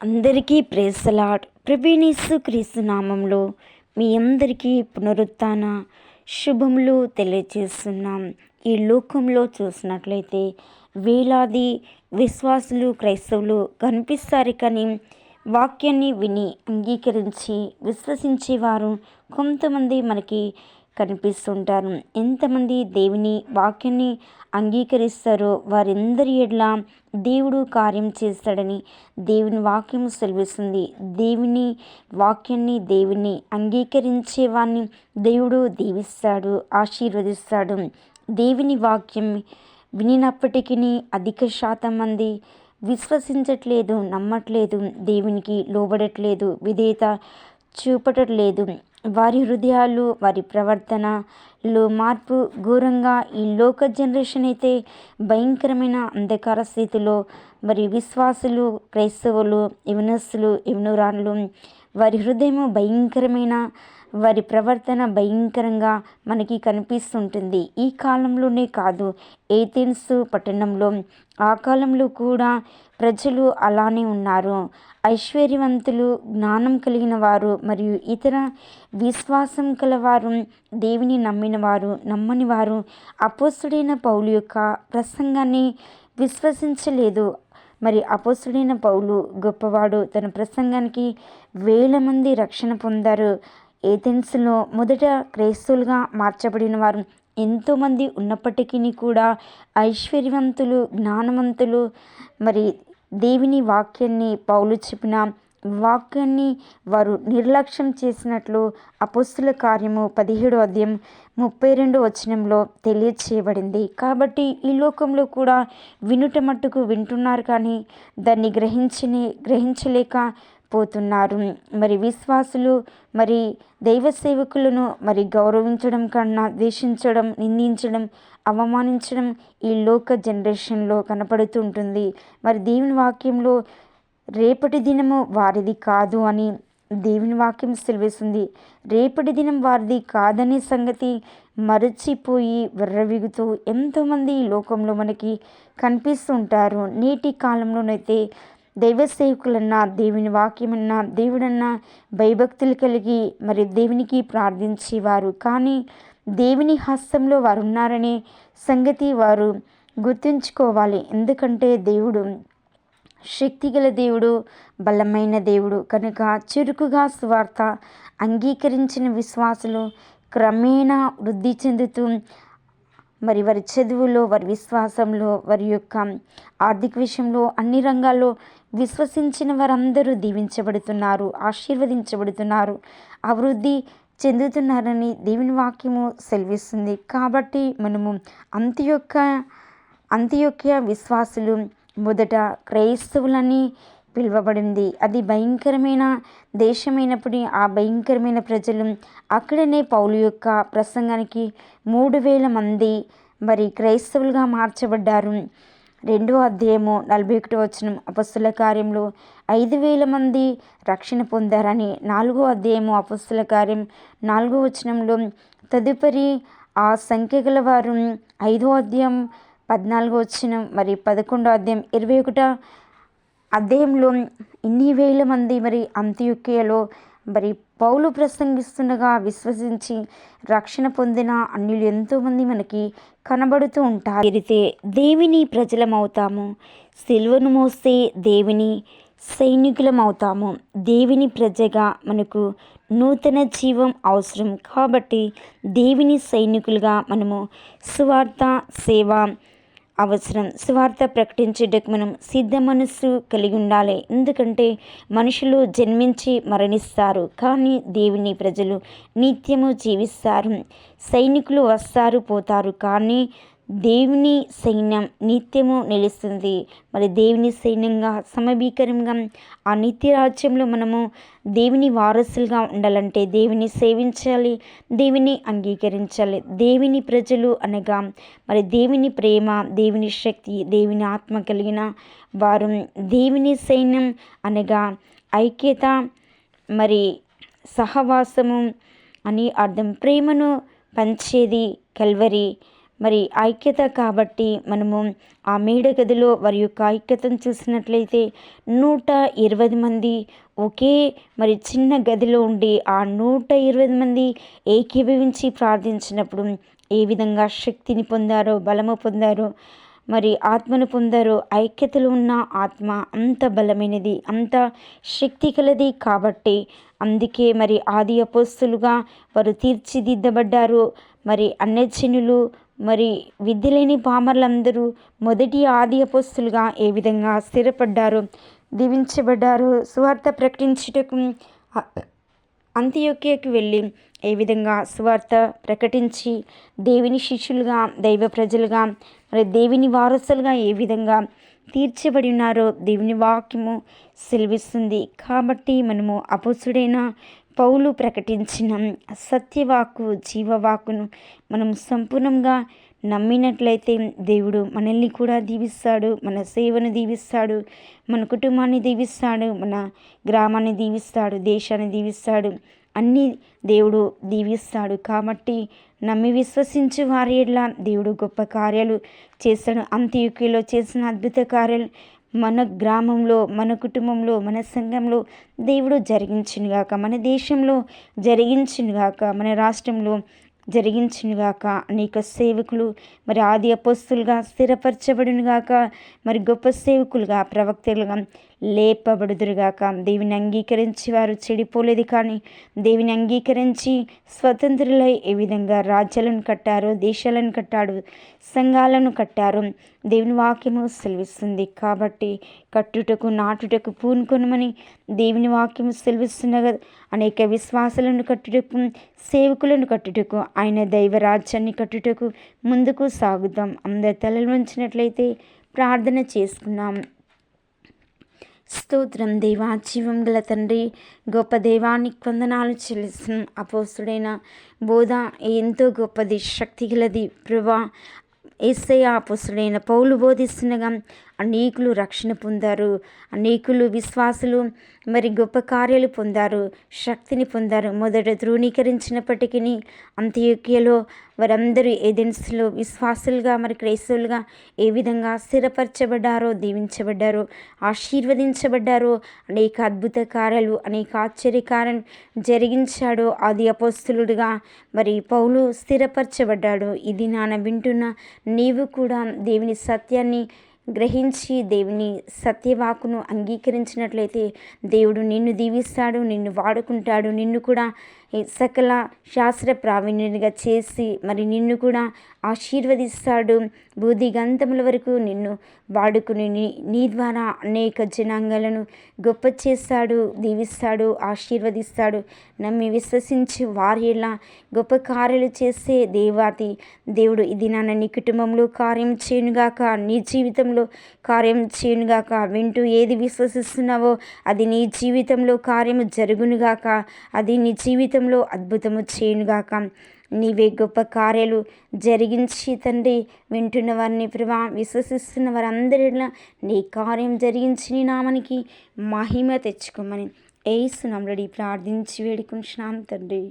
అందరికీ ప్రేసలాడ్ ప్రవీణీసు క్రీస్తు నామంలో మీ అందరికీ పునరుత్న శుభములు తెలియజేస్తున్నాం. ఈ లోకంలో చూసినట్లయితే వేలాది విశ్వాసులు క్రైస్తవులు కనిపిస్తారు కానీ వాక్యాన్ని విని అంగీకరించి విశ్వసించేవారు కొంతమంది మనకి కనిపిస్తుంటారు. ఎంతమంది దేవుని వాక్యాన్ని అంగీకరిస్తారో వారందరి ఎడ్ల దేవుడు కార్యం చేస్తాడని దేవుని వాక్యం సెలవిస్తుంది. దేవుని వాక్యాన్ని దేవుని అంగీకరించేవాన్ని దేవుడు దీవిస్తాడు ఆశీర్వదిస్తాడు. దేవుని వాక్యం వినినప్పటికీ అధిక శాతం మంది విశ్వసించట్లేదు నమ్మట్లేదు దేవునికి లోబడట్లేదు. విధేయత చూపటం లేదు వారి హృదయాలు వారి ప్రవర్తనలో మార్పు ఘోరంగా ఈ లోక జనరేషన్ అయితే భయంకరమైన అంధకార స్థితిలో మరి విశ్వాసులు క్రైస్తవులు యువనస్సులు యువనురాన్లు వారి హృదయము భయంకరమైన వారి ప్రవర్తన భయంకరంగా మనకి కనిపిస్తుంటుంది. ఈ కాలంలోనే కాదు ఏథెన్స్ పట్టణంలో ఆ కాలంలో కూడా ప్రజలు అలానే ఉన్నారు. ఐశ్వర్యవంతులు జ్ఞానం కలిగిన వారు మరియు ఇతర విశ్వాసం కలవారు దేవుని నమ్మిన వారు నమ్మని వారు అపోసుడైన పౌలు యొక్క ప్రసంగాన్ని విశ్వసించలేదు. మరి అపోసుడైన పౌలు గొప్పవాడు తన ప్రసంగానికి వేల మంది రక్షణ పొందారు. ఏథెన్స్లో మొదట క్రైస్తవులుగా మార్చబడిన వారు ఎంతోమంది ఉన్నప్పటికీ కూడా ఐశ్వర్యవంతులు జ్ఞానవంతులు మరి దేవుని వాక్యాన్ని పౌలు చెప్పిన వాక్యాన్ని వారు నిర్లక్ష్యం చేసినట్లు అపుస్తుల కార్యము పదిహేడు అధ్యాయం ముప్పై రెండు వచనంలో తెలియచేయబడింది. కాబట్టి ఈ లోకంలో కూడా వినుట మట్టుకు వింటున్నారు కానీ దాన్ని గ్రహించని గ్రహించలేక పోతున్నారు. మరి విశ్వాసులు మరి దైవ సేవకులను మరి గౌరవించడం కన్నా ద్వేషించడం నిందించడం అవమానించడం ఈ లోక జనరేషన్లో కనపడుతుంటుంది. మరి దేవుని వాక్యంలో రేపటి దినము వారిది కాదు అని దేవుని వాక్యం సెలవిస్తుంది. రేపటి దినం వారిది కాదనే సంగతి మరచిపోయి విర్రవిగుతూ ఎంతోమంది ఈ లోకంలో మనకి కనిపిస్తుంటారు. నేటి కాలంలోనైతే దైవ సేవకులన్నా దేవుని వాక్యమన్నా దేవుడన్నా భయభక్తులు కలిగి మరి దేవునికి ప్రార్థించేవారు. కానీ దేవుని హస్తంలో వారు ఉన్నారనే సంగతి వారు గుర్తుంచుకోవాలి. ఎందుకంటే దేవుడు శక్తిగల దేవుడు బలమైన దేవుడు. కనుక చురుకుగా స్వార్థ అంగీకరించిన విశ్వాసులు క్రమేణా వృద్ధి చెందుతూ మరి వారి చదువులో వారి విశ్వాసంలో వారి యొక్క ఆర్థిక విషయంలో అన్ని రంగాల్లో విశ్వసించిన వారందరూ దీవించబడుతున్నారు ఆశీర్వదించబడుతున్నారు అభివృద్ధి చెందుతున్నారని దేవుని వాక్యము సెలవిస్తుంది. కాబట్టి మనము అంత్యొక్క అంత్యొక్క విశ్వాసులు మొదట క్రైస్తవులని పిలువబడింది. అది భయంకరమైన దేశమైనప్పుడు ఆ భయంకరమైన ప్రజలు అక్కడనే పౌలు యొక్క ప్రసంగానికి మూడు వేల మంది మరి క్రైస్తవులుగా మార్చబడ్డారు. రెండో అధ్యాయము నలభై ఒకటి వచ్చిన అపస్తుల కార్యంలో ఐదు వేల మంది రక్షణ పొందారని. నాలుగో అధ్యాయము అపస్తుల కార్యం నాలుగో వచనంలో తదుపరి ఆ సంఖ్య గల వారు ఐదో అధ్యాయం పద్నాలుగో వచ్చిన మరి పదకొండో అధ్యాయం ఇరవై ఒకటో అధ్యాయంలో ఇన్ని వేల మంది మరి అంత్యుక్యలో మరి పౌలు ప్రసంగిస్తుండగా విశ్వసించి రక్షణ పొందిన అన్యులు ఎంతోమంది మనకి కనబడుతూ ఉంటారు. ఎరితే దేవిని ప్రజలమవుతాము సిల్వను మోస్తే దేవిని సైనికులం అవుతాము దేవిని ప్రజగా మనకు నూతన జీవం అవసరం. కాబట్టి దేవిని సైనికులుగా మనము సువార్త సేవ అవసరం. స్వార్థ ప్రకటించేటకు మనం సిద్ధ మనస్సు కలిగి ఉండాలి ఎందుకంటే మనుషులు జన్మించి మరణిస్తారు. కానీ దేవుని ప్రజలు నిత్యము జీవిస్తారు. సైనికులు వస్తారు పోతారు. కానీ దేవుని సైన్యం నిత్యము నిలుస్తుంది. మరి దేవుని సైన్యంగా సమభీకరంగా ఆ నిత్య రాజ్యంలో మనము దేవుని వారసులుగా ఉండాలంటే దేవుని సేవించాలి దేవుని అంగీకరించాలి. దేవుని ప్రజలు అనగా మరి దేవుని ప్రేమ దేవుని శక్తి దేవుని ఆత్మ కలిగిన వారు. దేవుని సైన్యం అనగా ఐక్యత మరి సహవాసము అని అర్థం. ప్రేమను పంచేది కల్వరి. మరి ఐక్యత కాబట్టి మనము ఆ మేడ గదిలో వారి యొక్క ఐక్యతను చూసినట్లయితే నూట ఇరవై మంది ఒకే మరి చిన్న గదిలో ఉండి ఆ నూట ఇరవై మంది ఏకీభవించి ప్రార్థించినప్పుడు ఏ విధంగా శక్తిని పొందారో బలము పొందారో మరి ఆత్మను పొందారో ఐక్యతలో ఉన్న ఆత్మ అంత బలమైనది అంత శక్తి కలది కాబట్టి అందుకే మరి ఆది అపోస్తులుగా వారు తీర్చిదిద్దబడ్డారు. మరి అన్యజనులు మరి విద్య లేని పామర్లందరూ మొదటి ఆది అపోస్తులుగా ఏ విధంగా స్థిరపడ్డారు? దీవించబడ్డారు. సువార్త ప్రకటించుటకు అంత్యోక్యకి వెళ్ళి ఏ విధంగా సువార్త ప్రకటించి దేవుని శిష్యులుగా దైవ ప్రజలుగా మరి దేవుని వారసులుగా ఏ విధంగా తీర్చబడి ఉన్నారో దేవుని వాక్యము సెలవిస్తుంది. కాబట్టి మనము అపోసుడైన పౌలు ప్రకటించిన సత్యవాకు జీవవాకును మనం సంపూర్ణంగా నమ్మినట్లయితే దేవుడు మనల్ని కూడా దీవిస్తాడు మన సేవను దీవిస్తాడు మన కుటుంబాన్ని దీవిస్తాడు మన గ్రామాన్ని దీవిస్తాడు దేశాన్ని దీవిస్తాడు. అన్నీ దేవుడు దీవిస్తాడు కాబట్టి నమ్మి విశ్వసించు వారి ఎట్లా దేవుడు గొప్ప కార్యాలు చేస్తాడు. అంత్యకులో చేసిన అద్భుత కార్యాలు మన గ్రామంలో మన కుటుంబంలో మన సంఘంలో దేవుడు జరిగించునుగాక మన దేశంలో జరిగించునుగాక మన రాష్ట్రంలో జరిగించునుగాక అనేక సేవకులు మరి ఆది అపోస్తులుగా స్థిరపరచబడినగాక మరి గొప్ప సేవకులుగా ప్రవక్తలుగా లేపబడుదురుగాక. దేవిని అంగీకరించి వారు చెడిపోలేదు కానీ దేవిని అంగీకరించి స్వతంత్రులై ఏ విధంగా రాజ్యాలను కట్టారో దేశాలను కట్టాడు సంఘాలను కట్టారు దేవుని వాక్యము సెలవిస్తుంది. కాబట్టి కట్టుటకు నాటుటకు పూనుకొనమని దేవుని వాక్యము సెలవిస్తున్నగా అనేక విశ్వాసాలను కట్టుటకు సేవకులను కట్టుటకు ఆయన దైవ రాజ్యాన్ని కట్టుటకు ముందుకు సాగుదాం. అందరి తలలు వంచినట్లయితే ప్రార్థన చేసుకున్నాం స్తోత్రం దేవా జీవం గల తండ్రి గొప్ప దేవానికి వందనాలు చెల్లిస్తున్న. అపోస్తుడైన బోధ ఎంతో గొప్పది శక్తి గలది ప్రభా ఏసయ్య అపోస్తుడైన పౌలు బోధిస్తుండగా అనేకులు రక్షణ పొందారు అనేకులు విశ్వాసులు మరి గొప్ప కార్యాలు పొందారు శక్తిని పొందారు. మొదట ధృవీకరించినప్పటికీ అంత్యోక్యలో వారందరూ ఏదెన్స్లో విశ్వాసులుగా మరి క్రైస్తవులుగా ఏ విధంగా స్థిరపరచబడ్డారో దీవించబడ్డారో ఆశీర్వదించబడ్డారో అనేక అద్భుత కార్యాలు అనేక ఆశ్చర్యకారం జరిగించాడో ఆది అపోస్తులుడిగా మరి పౌలు స్థిరపరచబడ్డాడు. ఇది నాన్న వింటున్న నీవు కూడా దేవుని సత్యాన్ని గ్రహించి దేవుని సత్యవాకును అంగీకరించినట్లయితే దేవుడు నిన్ను దీవిస్తాడు నిన్ను వాడుకుంటాడు నిన్ను కూడా సకల శాస్త్ర ప్రావీణ్యునిగా చేసి మరి నిన్ను కూడా ఆశీర్వదిస్తాడు. బూదిగంతముల గంధముల వరకు నిన్ను వాడుకుని నీ నీ ద్వారా అనేక జనాంగాలను గొప్ప చేస్తాడు దీవిస్తాడు ఆశీర్వదిస్తాడు. నమ్మి విశ్వసించి వారి ఎలా గొప్ప కార్యాలు చేసే దేవాతి దేవుడు ఇది నాన్న నీ కుటుంబంలో కార్యం చేయనుగాక నీ జీవితంలో కార్యం చేయనుగాక. వింటూ ఏది విశ్వసిస్తున్నావో అది నీ జీవితంలో కార్యము జరుగునుగాక అది నీ జీవితం జీవితంలో అద్భుతము చేయునుగాక. నీవే గొప్ప కార్యాలు జరిగించి తండ్రి వింటున్న వారిని ప్రభా విశ్వసిస్తున్న వారందరిలో నీ కార్యం జరిగించి నీ నామానికి మహిమ తెచ్చుకోమని ఏసునమ్మడి ప్రార్థించి వేడుకుంటున్నాను తండ్రి.